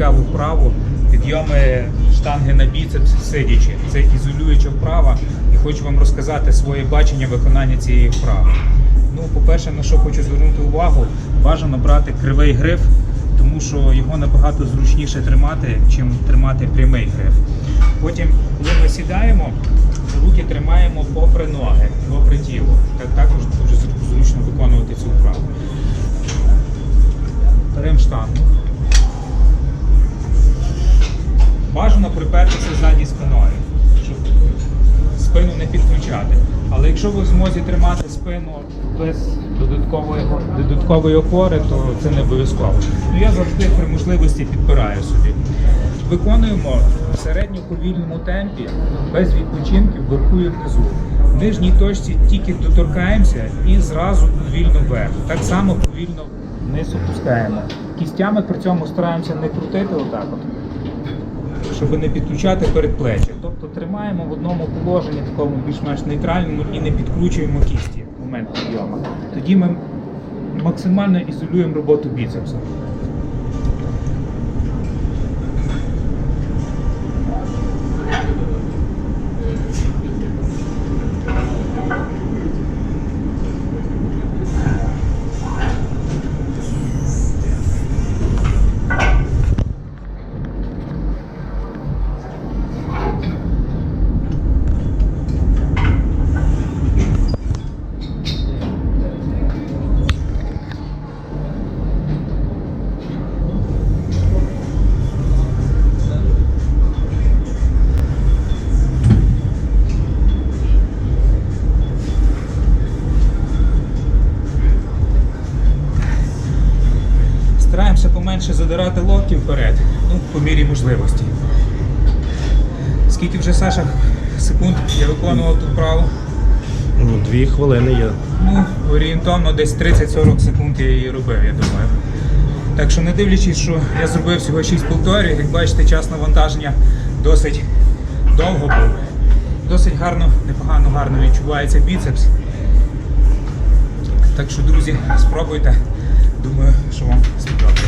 цікаву вправу. Підйоми штанги на біцепс сидячи. Це ізолююча вправа. І хочу вам розказати своє бачення виконання цієї вправи. Ну, по-перше, на що хочу звернути увагу, бажано брати кривий гриф, тому що його набагато зручніше тримати, чим тримати прямий гриф. Потім, коли ми сідаємо, руки тримаємо попри ноги, попри тіло. Так також дуже зручно Бажано припертися ззаді спиною, щоб спину не підключати. Але якщо ви в змозі тримати спину без додаткової, додаткової опори, то це не обов'язково. Ну я завжди при можливості підпираю собі. Виконуємо в середньо повільному темпі, без відпочинків вверху внизу. В нижній точці тільки доторкаємося і зразу повільно вверх. Так само повільно вниз опускаємо. Кістями при цьому стараємося не крутити отак от щоб не підключати передплеччя. Тобто тримаємо в одному положенні, такому більш-менш нейтральному і не підкручуємо кісті в момент підйому. Тоді ми максимально ізолюємо роботу біцепса. Стараємося поменше задирати локті вперед, ну, по мірі можливості. Скільки вже Саша секунд я виконував ту вправу? Ну, дві хвилини є. Ну, орієнтовно десь 30-40 секунд я її робив, я думаю. Так що не дивлячись, що я зробив всього 6 повторів, як бачите, час навантаження досить довго був. Досить гарно, непогано гарно відчувається біцепс. Так що, друзі, спробуйте. Думаю, що вам сподобається.